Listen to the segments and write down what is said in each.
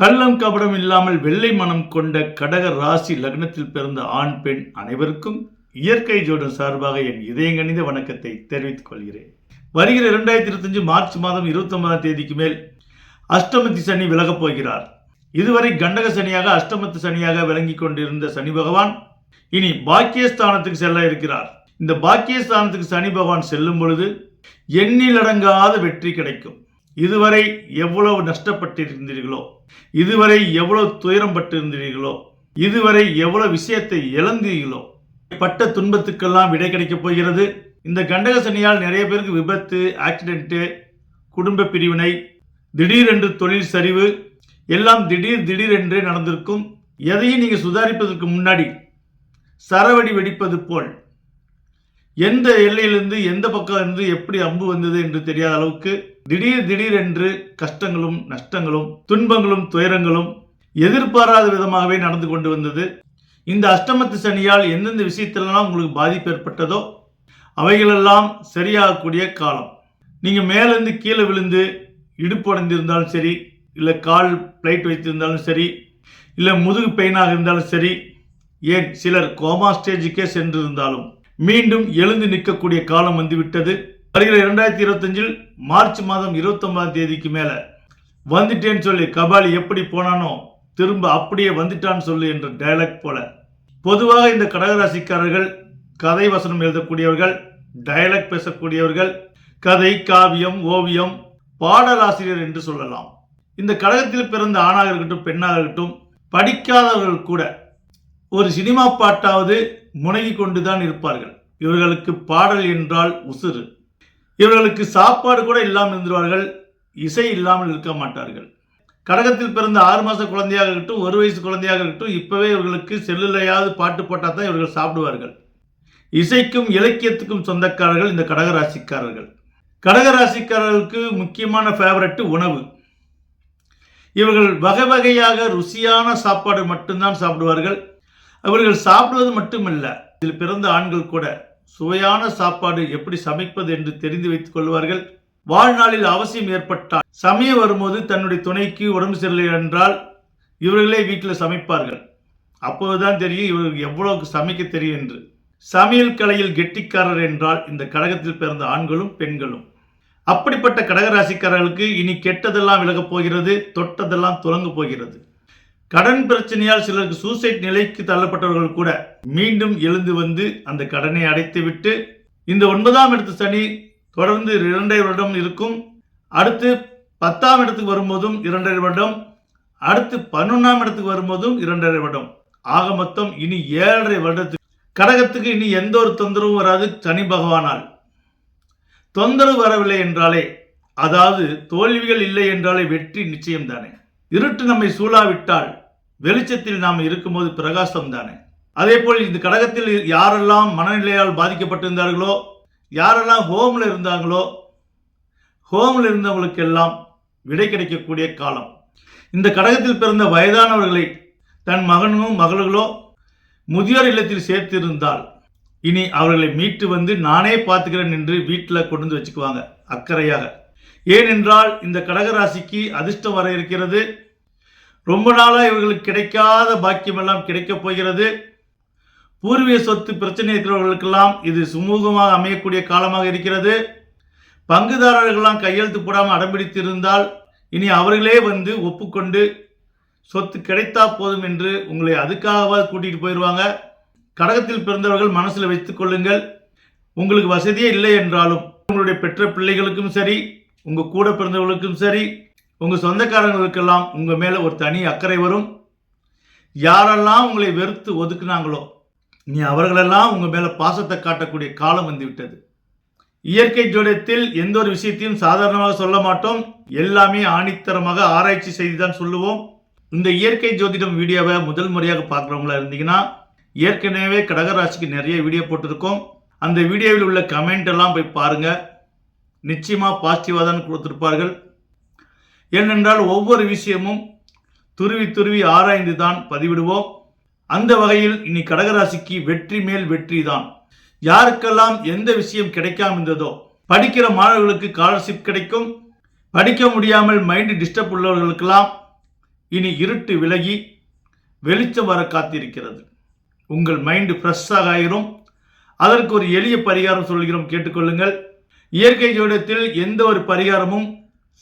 கள்ளம் கபடம் இல்லாமல் வெள்ளை மனம் கொண்ட கடக ராசி லக்னத்தில் பிறந்த ஆண் பெண் அனைவருக்கும் இயற்கை ஜோடன் சார்பாக என் இதயங்கணித வணக்கத்தை தெரிவித்துக் கொள்கிறேன். வருகிற இரண்டாயிரத்தி இருபத்தஞ்சு மார்ச் மாதம் இருபத்தொன்பதாம் தேதிக்கு மேல் அஷ்டமத்தி சனி விலகப் போகிறார். இதுவரை கண்டக சனியாக அஷ்டமத்து சனியாக விளங்கிக் கொண்டிருந்த சனி பகவான் இனி பாக்கியஸ்தானத்துக்கு செல்ல இருக்கிறார். இந்த பாக்கியஸ்தானத்துக்கு சனி பகவான் செல்லும் பொழுது எண்ணிலடங்காத வெற்றி கிடைக்கும். இதுவரை எவ்வளவு நஷ்டப்பட்டிருந்தீர்களோ இதுவரை எவ்வளவு துயரம் பட்டிருந்தீர்களோ இதுவரை எவ்வளவு விஷயத்தை இழந்தீர்களோ பட்ட துன்பத்துக்கெல்லாம் விடை கிடைக்கப் போகிறது. இந்த கண்டக சனியால் நிறைய பேருக்கு விபத்து ஆக்சிடென்ட்டு குடும்ப பிரிவினை திடீரென்று தொழில் சரிவு எல்லாம் திடீர் திடீரென்றே நடந்திருக்கும். எதையும் நீங்கள் சுதாரிப்பதற்கு முன்னாடி சரவடி வெடிப்பது போல் எந்த எல்லையிலிருந்து எந்த பக்கம் இருந்து எப்படி அம்பு வந்தது என்று தெரியாத அளவுக்கு திடீர் திடீர் என்று கஷ்டங்களும் நஷ்டங்களும் துன்பங்களும் துயரங்களும் எதிர்பாராத விதமாகவே நடந்து கொண்டு வந்தது. இந்த அஷ்டமத்து சனியால் எந்தெந்த விஷயத்திலெல்லாம் உங்களுக்கு பாதிப்பு ஏற்பட்டதோ அவைகளெல்லாம் சரியாகக்கூடிய காலம். நீங்கள் மேலேருந்து கீழே விழுந்து இடுப்பு அடைந்திருந்தாலும் சரி இல்லை கால் பிளைட் வைத்திருந்தாலும் சரி இல்லை முதுகு பெயினாக இருந்தாலும் சரி ஏன் சிலர் கோமா ஸ்டேஜுக்கே சென்றிருந்தாலும் மீண்டும் எழுந்து நிற்கக்கூடிய காலம் வந்துவிட்டது. வருகிற இரண்டாயிரத்தி இருபத்தஞ்சில் மார்ச் மாதம் இருபத்தொன்பதாம் தேதிக்கு மேலே வந்துட்டேன்னு சொல்லி கபாலி எப்படி போனானோ திரும்ப அப்படியே வந்துட்டான்னு சொல்லு என்ற டைலாக் போல. பொதுவாக இந்த கடகராசிக்காரர்கள் கதை வசனம் எழுதக்கூடியவர்கள் டயலாக் பேசக்கூடியவர்கள் கதை காவியம் ஓவியம் பாடலாசிரியர் என்று சொல்லலாம். இந்த கடகத்தில் பிறந்த ஆணாக இருக்கட்டும் பெண்ணாக இருக்கட்டும் படிக்காதவர்கள் கூட ஒரு சினிமா பாட்டாவது முனகி கொண்டுதான் இருப்பார்கள். இவர்களுக்கு பாடல் என்றால் உசுறு. இவர்களுக்கு சாப்பாடு கூட இல்லாமல் இருந்துருவார்கள். இசை இல்லாமல் இருக்க மாட்டார்கள். கடகத்தில் பிறந்த ஆறு மாத குழந்தையாக இருக்கட்டும் ஒரு வயசு குழந்தையாக இருக்கட்டும் இப்போவே இவர்களுக்கு செல்லுலையாவது பாட்டு போட்டால் தான் இவர்கள் சாப்பிடுவார்கள். இசைக்கும் இலக்கியத்துக்கும் சொந்தக்காரர்கள் இந்த கடகராசிக்காரர்கள். கடகராசிக்காரர்களுக்கு முக்கியமான ஃபேவரட்டு உணவு. இவர்கள் வகை வகையாக ருசியான சாப்பாடு மட்டும்தான் சாப்பிடுவார்கள். அவர்கள் சாப்பிடுவது மட்டுமல்ல இதில் பிறந்த ஆண்கள் கூட சுவையான சாப்பாடு எப்படி சமைப்பது என்று தெரிந்து வைத்துக் கொள்வார்கள். வாழ்நாளில் அவசியம் ஏற்பட்டால் சமய வரும்போது தன்னுடைய துணைக்கு உடம்பு சரியில்லை என்றால் இவர்களே வீட்டில் சமைப்பார்கள். அப்போதுதான் தெரியும் இவர்களுக்கு எவ்வளவுக்கு சமைக்க தெரியும் என்று. சமையல் கலையில் கெட்டிக்காரர் என்றால் இந்த கடகத்தில் பிறந்த ஆண்களும் பெண்களும். அப்படிப்பட்ட கடகராசிக்காரர்களுக்கு இனி கெட்டதெல்லாம் விலகப் போகிறது தொட்டதெல்லாம் துலங்க போகிறது. கடன் பிரச்சனையால் சிலருக்கு சூசைட் நிலைக்கு தள்ளப்பட்டவர்கள் கூட மீண்டும் எழுந்து வந்து அந்த கடனை அடைத்துவிட்டு இந்த ஒன்பதாம் இடத்து சனி தொடர்ந்து இரண்டரை வருடம் இருக்கும். அடுத்து பத்தாம் இடத்துக்கு வரும்போதும் இரண்டரை வருடம். அடுத்து பதினொன்றாம் இடத்துக்கு வரும்போதும் இரண்டரை வருடம். ஆக மொத்தம் இனி ஏழரை வருடத்துக்கு கடகத்துக்கு இனி எந்த ஒரு தொந்தரவும் வராது. சனி பகவானால் தொந்தரவு வரவில்லை என்றாலே அதாவது தோல்விகள் இல்லை என்றாலே வெற்றி நிச்சயம் தானே இருட்டு நம்மை சூழாவிட்டால் வெளிச்சத்தில் நாம் இருக்கும்போது பிரகாசம் தானே அதே போல் இந்த கடகத்தில் யாரெல்லாம் மனநிலையால் பாதிக்கப்பட்டிருந்தார்களோ யாரெல்லாம் ஹோமில் இருந்தாங்களோ ஹோமில் இருந்தவங்களுக்கெல்லாம் விடை கிடைக்கக்கூடிய காலம். இந்த கடகத்தில் பிறந்த வயதானவர்களை தன் மகனும் மகளோ முதியோர் இல்லத்தில் சேர்த்திருந்தால் இனி அவர்களை மீட்டு வந்து நானே பார்த்துக்கிறேன் என்று வீட்டில் கொண்டு வந்து வச்சுக்குவாங்க அக்கறையாக. ஏனென்றால் இந்த கடகராசிக்கு அதிர்ஷ்டம் வர இருக்கிறது. ரொம்ப நாளாக இவர்களுக்கு கிடைக்காத பாக்கியமெல்லாம் கிடைக்கப் போகிறது. பூர்வீக சொத்து பிரச்சனை இருக்கிறவர்களுக்கெல்லாம் இது சுமூகமாக அமையக்கூடிய காலமாக இருக்கிறது. பங்குதாரர்கள்லாம் கையெழுத்து போடாமல் அடம்பிடித்து இருந்தால் இனி அவர்களே வந்து ஒப்புக்கொண்டு சொத்து கிடைத்தா போதும் என்று உங்களை அதுக்காகவாது கூட்டிகிட்டு போயிடுவாங்க கடகத்தில் பிறந்தவர்கள் மனசில் வைத்துக் கொள்ளுங்கள். உங்களுக்கு வசதியே இல்லை என்றாலும் உங்களுடைய பெற்ற பிள்ளைகளுக்கும் சரி உங்கள் கூட பிறந்தவர்களுக்கும் சரி உங்கள் சொந்தக்காரங்களுக்கெல்லாம் உங்கள் மேலே ஒரு தனி அக்கறை வரும். யாரெல்லாம் உங்களை வெறுத்து ஒதுக்குனாங்களோ நீ அவர்களெல்லாம் உங்கள் மேலே பாசத்தை காட்டக்கூடிய காலம் வந்து விட்டது இயற்கை ஜோடியத்தில் எந்த ஒரு விஷயத்தையும் சாதாரணமாக சொல்ல மாட்டோம். எல்லாமே ஆணித்தரமாக ஆராய்ச்சி செய்து தான் சொல்லுவோம். இந்த இயற்கை ஜோதிடம் வீடியோவை முதல் முறையாக பார்க்குறவங்களா இருந்தீங்கன்னா ஏற்கனவே கடகராசிக்கு நிறைய வீடியோ போட்டிருக்கோம். அந்த வீடியோவில் உள்ள கமெண்ட் எல்லாம் போய் பாருங்கள் நிச்சயமாக பாசிட்டிவாக தான் கொடுத்துருப்பார்கள். ஏனென்றால் ஒவ்வொரு விஷயமும் துருவி துருவி ஆராய்ந்து தான் பதிவிடுவோம். அந்த வகையில் இனி கடகராசிக்கு வெற்றி மேல் வெற்றி தான். யாருக்கெல்லாம் எந்த விஷயம் கிடைக்காம இருந்ததோ படிக்கிற மாணவர்களுக்கு ஸ்காலர்ஷிப் கிடைக்கும். படிக்க முடியாமல் மைண்டு டிஸ்டர்ப் உள்ளவர்களுக்கெல்லாம் இனி இருட்டு விலகி வெளிச்சம் வர காத்திருக்கிறது. உங்கள் மைண்டு ஃப்ரெஷ்ஷாக ஆயிரும். அதற்கு ஒரு எளிய பரிகாரம் சொல்கிறோம் கேட்டுக்கொள்ளுங்கள். இயற்கை ஜோடத்தில் எந்த ஒரு பரிகாரமும்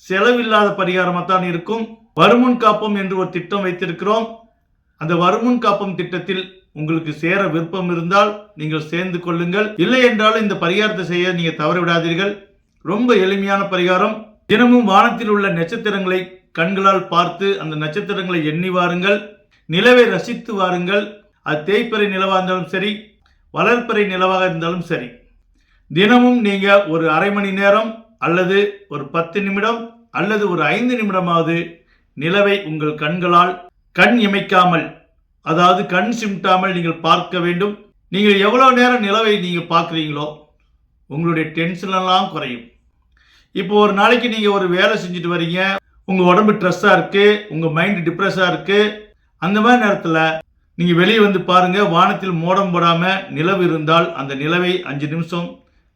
செலவில்லாத பரிகாரமாக தான் இருக்கும். வருமுன் காப்பம் என்று ஒரு திட்டம் வைத்திருக்கிறோம். அந்த வருமுன் காப்பம் திட்டத்தில் உங்களுக்கு சேர விருப்பம் இருந்தால் நீங்கள் சேர்ந்து கொள்ளுங்கள். இல்லை என்றாலும் இந்த பரிகாரத்தை செய்ய நீங்கள் தவற விடாதீர்கள். ரொம்ப எளிமையான பரிகாரம். தினமும் வானத்தில் உள்ள நட்சத்திரங்களை கண்களால் பார்த்து அந்த நட்சத்திரங்களை எண்ணி வாருங்கள். நிலவை ரசித்து வாருங்கள். அது தேய்ப்பறை நிலவாக இருந்தாலும் சரி வளர்ப்பறை நிலவாக இருந்தாலும் சரி. தினமும் நீங்க ஒரு அரை மணி நேரம் அல்லது ஒரு பத்து நிமிடம் அல்லது ஒரு ஐந்து நிமிடமாவது நிலவை உங்கள் கண்களால் கண் இமைக்காமல் அதாவது கண் சிமிட்டாமல் நீங்கள் பார்க்க வேண்டும். நீங்கள் எவ்வளோ நேரம் நிலவை நீங்கள் பார்க்குறீங்களோ உங்களுடைய டென்ஷன் எல்லாம் குறையும். இப்போ ஒரு நாளைக்கு நீங்கள் ஒரு வேலை செஞ்சுட்டு வரீங்க உங்கள் உடம்பு ஸ்ட்ரெஸ்ஸாக இருக்குது உங்கள் மைண்டு டிப்ரெஸ்ஸாக இருக்குது அந்த மாதிரி நேரத்தில் நீங்கள் வெளியே வந்து பாருங்கள் வானத்தில் மோடம் போடாமல் நிலவு இருந்தால் அந்த நிலவை அஞ்சு நிமிஷம்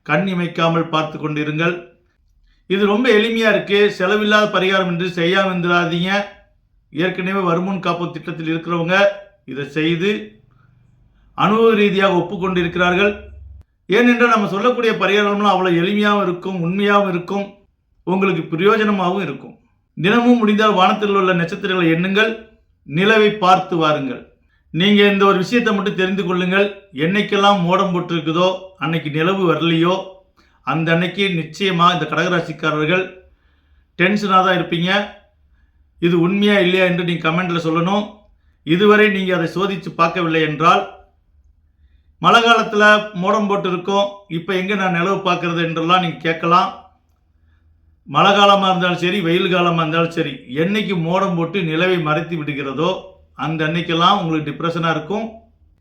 கண் இமைக்காமல் பார்த்து கொண்டிருங்கள். இது ரொம்ப எளிமையாக இருக்குது செலவில்லாத பரிகாரம் என்று செய்யாமல் இருந்துடாதீங்க ஏற்கனவே வருமுன் காப்பு திட்டத்தில் இருக்கிறவங்க இதை செய்து அனுபவ ரீதியாக ஒப்புக்கொண்டிருக்கிறார்கள் ஏனென்றால் நம்ம சொல்லக்கூடிய பரிகாரம்லாம் அவ்வளோ எளிமையாகவும் இருக்கும் உண்மையாகவும் இருக்கும். உங்களுக்கு பிரயோஜனமாகவும் இருக்கும். தினமும் முடிந்தால் வானத்தில் உள்ள நட்சத்திரங்களை எண்ணுங்கள். நிலவை பார்த்து வாருங்கள். நீங்கள் இந்த ஒரு விஷயத்தை மட்டும் தெரிந்து கொள்ளுங்கள். என்னைக்கெல்லாம் மோடம் போட்டிருக்குதோ அன்னைக்கு நிலவு வரலையோ அந்த அன்னைக்கு நிச்சயமாக இந்த கடகராசிக்காரர்கள் டென்ஷனாக தான் இருப்பீங்க. இது உண்மையா இல்லையா என்று நீங்கள் கமெண்ட்டில் சொல்லணும். இதுவரை நீங்கள் அதை சோதித்து பார்க்கவில்லை என்றால் மழை காலத்தில் மோடம் போட்டு இருக்கோம் இப்போ எங்கே நான் நிலவு பார்க்குறது என்றெல்லாம் நீங்கள் கேட்கலாம். மழை காலமாக இருந்தாலும் சரி வெயில் காலமாக இருந்தாலும் சரி என்னைக்கு மோடம் போட்டு நிலவை மறைத்து விடுகிறதோ அந்த அன்னைக்கெல்லாம் உங்களுக்கு டிப்ரெஷனாக இருக்கும்.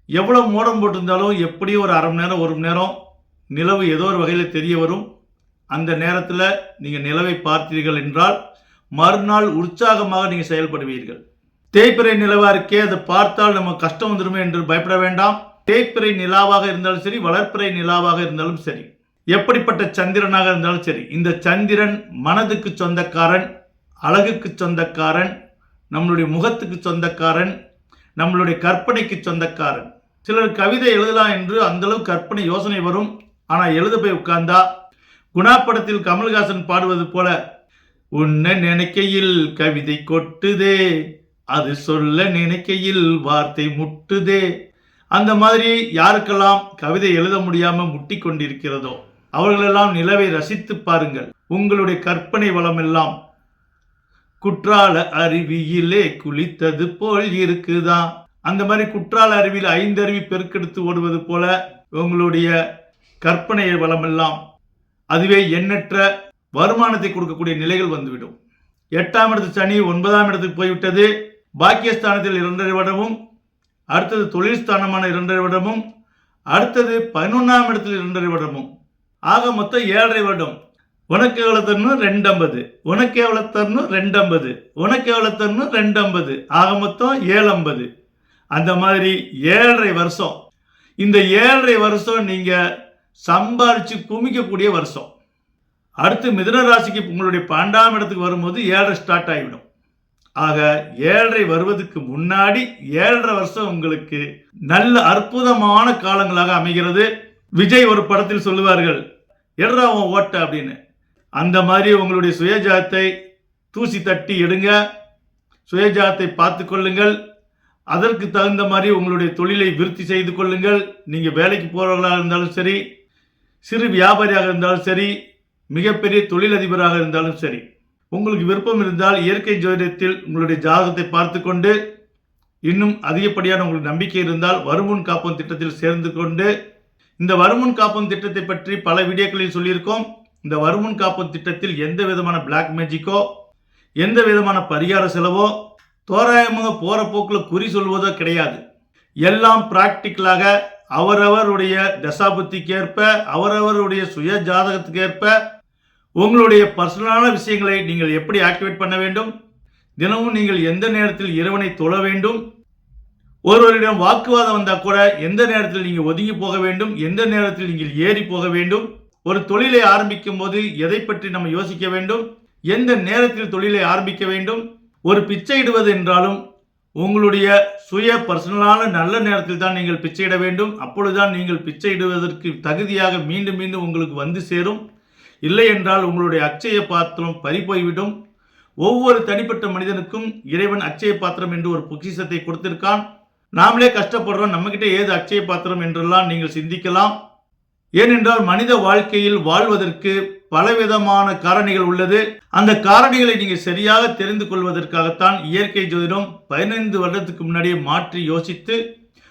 எவ்வளோ மோடம் போட்டிருந்தாலும் எப்படியும் ஒரு அரை மணி நேரம் ஒரு மணி நேரம் நிலவு ஏதோ ஒரு வகையில் தெரிய வரும். அந்த நேரத்தில் நீங்கள் நிலவை பார்த்தீர்கள் என்றால் மறுநாள் உற்சாகமாக நீங்கள் செயல்படுவீர்கள். தேய்பிறை நிலவாக இருக்கே அதை பார்த்தால் நம்ம கஷ்டம் வந்துடுமே என்று பயப்பட வேண்டாம். தேய்பிறை நிலாவாக இருந்தாலும் சரி வளர்ப்பிறை நிலாவாக இருந்தாலும் சரி எப்படிப்பட்ட சந்திரனாக இருந்தாலும் சரி இந்த சந்திரன் மனதுக்கு சொந்தக்காரன் அழகுக்கு சொந்தக்காரன் நம்மளுடைய முகத்துக்கு சொந்தக்காரன் நம்மளுடைய கற்பனைக்கு சொந்தக்காரன். சிலர் கவிதை எழுதலாம் என்று அந்தளவு கற்பனை யோசனை வரும். ஆனால் எழுத போய் உட்கார்ந்தா குணா படத்தில் கமல்ஹாசன் பாடுவது போல உன்னை நினைக்கையில் கவிதை கொட்டுதே அது சொல்ல நினைக்கையில் வார்த்தை முட்டுதே. அந்த மாதிரி யாருக்கெல்லாம் கவிதை எழுத முடியாம முட்டி கொண்டிருக்கிறதோ அவர்களெல்லாம் நிலவை ரசித்து பாருங்கள். உங்களுடைய கற்பனை வளமெல்லாம் குற்றால அருவியிலே குளித்தது போல் இருக்குதா? அந்த மாதிரி குற்றால அருவியில் ஐந்து அருவி பெருக்கெடுத்து ஓடுவது போல உங்களுடைய கற்பனை வளமெல்லாம் அதுவே எண்ணற்ற வருமானத்தை கொடுக்கக்கூடிய நிலைகள் வந்துவிடும். எட்டாம் இடத்து சனி ஒன்பதாம் இடத்துக்கு போய்விட்டது. பாக்கியஸ்தானத்தில் இரண்டரை வருடமும் அடுத்தது தொழில் ஸ்தானமான இரண்டரை வருடமும் அடுத்தது பதினொன்றாம் இடத்தில் இரண்டரை வருடமும். ஆக மொத்தம் ஏழரை வருடம். உனக்கு எவ்வளோ தரணும்? ரெண்டு ஐம்பது உனக்கு எவ்வளோ தரணும்? ரெண்டு ஐம்பது உனக்கு எவ்வளோ தரணும்? ரெண்டு ஐம்பது ஆக மொத்தம் ஏழு ஐம்பது அந்த மாதிரி ஏழரை வருஷம். இந்த ஏழரை வருஷம் நீங்கள் சம்பாரித்து குமிக்கக்கூடிய வருஷம். அடுத்து மிதுன ராசிக்கு உங்களுடைய பன்னெண்டாம் இடத்துக்கு வரும்போது ஏழரை ஸ்டார்ட் ஆகிவிடும். ஆக ஏழரை வருவதற்கு முன்னாடி ஏழரை வருஷம் உங்களுக்கு நல்ல அற்புதமான காலங்களாக அமைகிறது. விஜய் ஒரு படத்தில் சொல்லுவார்கள் எடுறா உன் ஓட்ட அப்படின்னு. அந்த மாதிரி உங்களுடைய சுயஜாத்தை தூசி தட்டி எடுங்க. சுயஜாத்தை பார்த்து கொள்ளுங்கள். அதற்கு தகுந்த மாதிரி உங்களுடைய தொழிலை விருத்தி செய்து கொள்ளுங்கள். நீங்கள் வேலைக்கு போகிறவர்களாக இருந்தாலும் சரி சிறு வியாபாரியாக இருந்தாலும் சரி மிகப்பெரிய தொழிலதிபராக இருந்தாலும் சரி உங்களுக்கு விருப்பம் இருந்தால் இயற்கை ஜோதிடத்தில் உங்களுடைய ஜாதகத்தை பார்த்து கொண்டு இன்னும் அதிகப்படியான உங்களுக்கு நம்பிக்கை இருந்தால் வருமுன் காப்போம் திட்டத்தில் சேர்ந்து கொண்டு இந்த வருமுன் காப்போம் திட்டத்தை பற்றி பல வீடியோக்களில் சொல்லியிருக்கோம். இந்த வருமுன் காப்பு திட்டத்தில் எந்த விதமான பிளாக் மேஜிக்கோ எந்த விதமான பரிகார செலவோ தோராயமாக போகிற போக்கில் குறி சொல்வதோ கிடையாது. எல்லாம் பிராக்டிக்கலாக அவரவருடைய தசாபுத்திக்கேற்ப அவரவருடைய சுய ஜாதகத்துக்கேற்ப உங்களுடைய பர்சனலான விஷயங்களை நீங்கள் எப்படி ஆக்டிவேட் பண்ண வேண்டும்? தினமும் நீங்கள் எந்த நேரத்தில் இறைவனை தொழ வேண்டும்? ஒருவரிடம் வாக்குவாதம் வந்தால் கூட எந்த நேரத்தில் நீங்கள் ஒதுங்கி போக வேண்டும்? எந்த நேரத்தில் நீங்கள் ஏறி போக வேண்டும்? ஒரு தொழிலை ஆரம்பிக்கும் போது எதை பற்றி நம்ம யோசிக்க வேண்டும்? எந்த நேரத்தில் தொழிலை ஆரம்பிக்க வேண்டும்? ஒரு பிச்சை இடுவது என்றாலும் உங்களுடைய சுய பர்சனலான நல்ல நேரத்தில் தான் நீங்கள் பிச்சையிட வேண்டும். அப்பொழுதுதான் நீங்கள் பிச்சை இடுவதற்கு தகுதியாக மீண்டும் மீண்டும் உங்களுக்கு வந்து சேரும். இல்லை என்றால் உங்களுடைய அச்சய பாத்திரம் பறிபோய்விடும். ஒவ்வொரு தனிப்பட்ட மனிதனுக்கும் இறைவன் அச்சய பாத்திரம் என்று ஒரு பொக்கிஷத்தை கொடுத்திருக்கான். நாமளே கஷ்டப்படுறோம். நம்மகிட்ட ஏது அச்சய பாத்திரம் என்றெல்லாம் நீங்கள் சிந்திக்கலாம். ஏனென்றால் மனித வாழ்க்கையில் வாழ்வதற்கு பலவிதமான காரணிகள் உள்ளது. அந்த காரணிகளை நீங்கள் சரியாக தெரிந்து கொள்வதற்காகத்தான் இயற்கை ஜோதிடம் பதினைந்து வருடத்துக்கு முன்னாடியே மாற்றி யோசித்து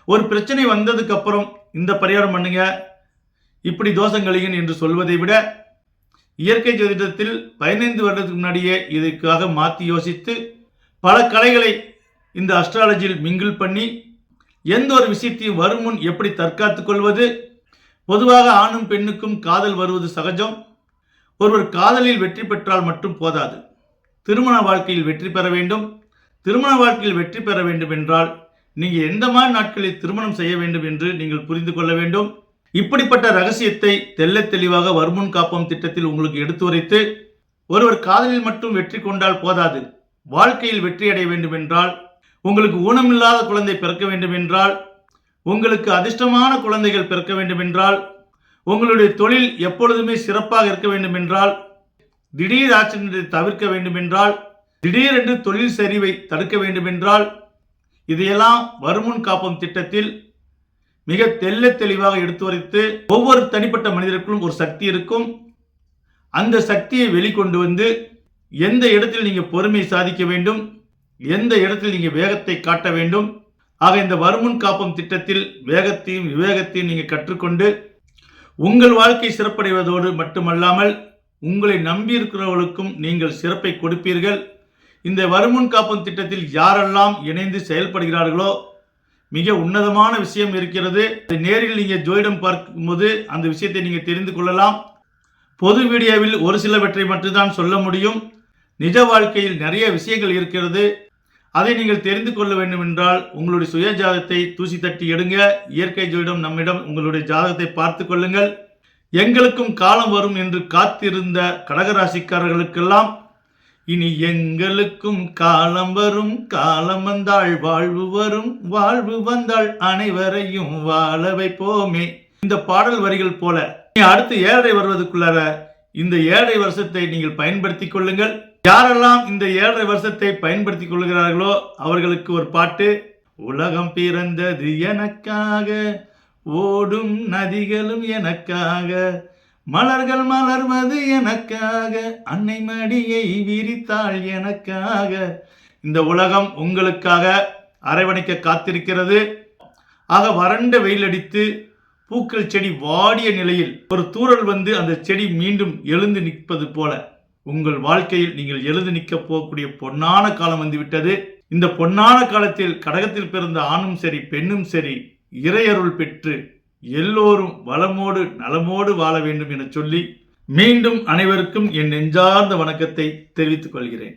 ஒரு பிரச்சனை வந்ததுக்கு அப்புறம் இந்த பரிகாரம் பண்ணுங்க. இப்படி தோஷம் கழிகன் என்று சொல்வதை விட இயற்கை ஜோதிடத்தில் பதினைந்து வருடத்துக்கு முன்னாடியே இதுக்காக மாற்றி யோசித்து பல கலைகளை இந்த அஸ்ட்ராலஜியில் மிங்கிள் பண்ணி எந்த ஒரு விஷயத்தையும் வரும் முன் எப்படி தற்காத்துக் கொள்வது பொதுவாக ஆணும் பெண்ணுக்கும் காதல் வருவது சகஜம். ஒருவர் காதலில் வெற்றி பெற்றால் மட்டும் போதாது. திருமண வாழ்க்கையில் வெற்றி பெற வேண்டும். திருமண வாழ்க்கையில் வெற்றி பெற வேண்டும் என்றால் நீங்கள் எந்த மாதிரி நாட்களில் திருமணம் செய்ய வேண்டும் என்று நீங்கள் புரிந்து கொள்ள வேண்டும். இப்படிப்பட்ட ரகசியத்தை தெல்ல தெளிவாக வருமுன் காப்போம் திட்டத்தில் உங்களுக்கு எடுத்துரைத்து ஒருவர் காதலில் மட்டும் வெற்றி கொண்டால் போதாது. வாழ்க்கையில் வெற்றி அடைய வேண்டும் என்றால் உங்களுக்கு ஊனமில்லாத குழந்தை பிறக்க வேண்டும் என்றால் உங்களுக்கு அதிர்ஷ்டமான குழந்தைகள் பிறக்க வேண்டும் என்றால் உங்களுடைய தொழில் எப்பொழுதுமே சிறப்பாக இருக்க வேண்டும் என்றால் திடீர் ஆச்சரியத்தை தவிர்க்க வேண்டும் என்றால் திடீரென்று தொழில் சரிவை தடுக்க வேண்டும் என்றால் இதையெல்லாம் வருமுன் காப்போம் திட்டத்தில் மிக தெல்ல தெளிவாக எடுத்து வரைத்து ஒவ்வொரு தனிப்பட்ட மனிதருக்கும் ஒரு சக்தி இருக்கும். அந்த சக்தியை வெளிக்கொண்டு வந்து எந்த இடத்தில் நீங்கள் பொறுமை சாதிக்க வேண்டும் எந்த இடத்தில் நீங்கள் வேகத்தை காட்ட வேண்டும் ஆக இந்த வருமுன் காப்பம் திட்டத்தில் வேகத்தையும் விவேகத்தையும் நீங்கள் கற்றுக்கொண்டு உங்கள் வாழ்க்கை சிறப்படைவதோடு மட்டுமல்லாமல் உங்களை நம்பியிருக்கிறவர்களுக்கும் நீங்கள் சிறப்பை கொடுப்பீர்கள். இந்த வருமுன் காப்பம் திட்டத்தில் யாரெல்லாம் இணைந்து செயல்படுகிறார்களோ மிக உன்னதமான விஷயம் இருக்கிறது. அதை நேரில் நீங்கள் ஜோயிடம் பார்க்கும்போது அந்த விஷயத்தை நீங்கள் தெரிந்து கொள்ளலாம். பொது வீடியோவில் ஒரு சிலவற்றை மட்டும்தான் சொல்ல முடியும். நிஜ வாழ்க்கையில் நிறைய விஷயங்கள் இருக்கிறது. அதை நீங்கள் தெரிந்து கொள்ள வேண்டும் என்றால் உங்களுடைய சுய ஜாதகத்தை தூசி தட்டி எடுங்க. இயற்கை ஜோதிடம் நம்மிடம் உங்களுடைய ஜாதகத்தை பார்த்து கொள்ளுங்கள். எங்களுக்கும் காலம் வரும் என்று காத்திருந்த கடகராசிக்காரர்களுக்கெல்லாம் இனி எங்களுக்கும் காலம் வரும் காலம் வந்தாள் வாழ்வு வரும் வாழ்வு வந்தாள் அனைவரையும் வாழ வைப்போமே. இந்த பாடல் வரிகள் போல நீ அடுத்து ஏழரை வருவதற்குள்ளார இந்த ஏழரை வருஷத்தை நீங்கள் பயன்படுத்திக் கொள்ளுங்கள். யாரெல்லாம் இந்த ஏழரை வருஷத்தை பயன்படுத்திக் கொள்கிறார்களோ அவர்களுக்கு ஒரு பாட்டு உலகம் பிறந்தது எனக்காக ஓடும் நதிகளும் எனக்காக மலர்கள் மலர்வது எனக்காக அன்னை மடியை விரித்தாள் எனக்காக. இந்த உலகம் உங்களுக்காக அரவணைக்க காத்திருக்கிறது. ஆக வறண்ட வெயில் அடித்து பூக்கள் செடி வாடிய நிலையில் ஒரு தூரல் வந்து அந்த செடி மீண்டும் எழுந்து நிற்பது போல. உங்கள் வாழ்க்கையில் நீங்கள் எழுந்து நிற்க போகக்கூடிய பொன்னான காலம் வந்துவிட்டது. இந்த பொன்னான காலத்தில் கடகத்தில் பிறந்த ஆணும் சரி பெண்ணும் சரி இறையருள் பெற்று எல்லோரும் வளமோடு நலமோடு வாழ வேண்டும் என சொல்லி மீண்டும் அனைவருக்கும் என் நெஞ்சார்ந்த வணக்கத்தை தெரிவித்துக் கொள்கிறேன்.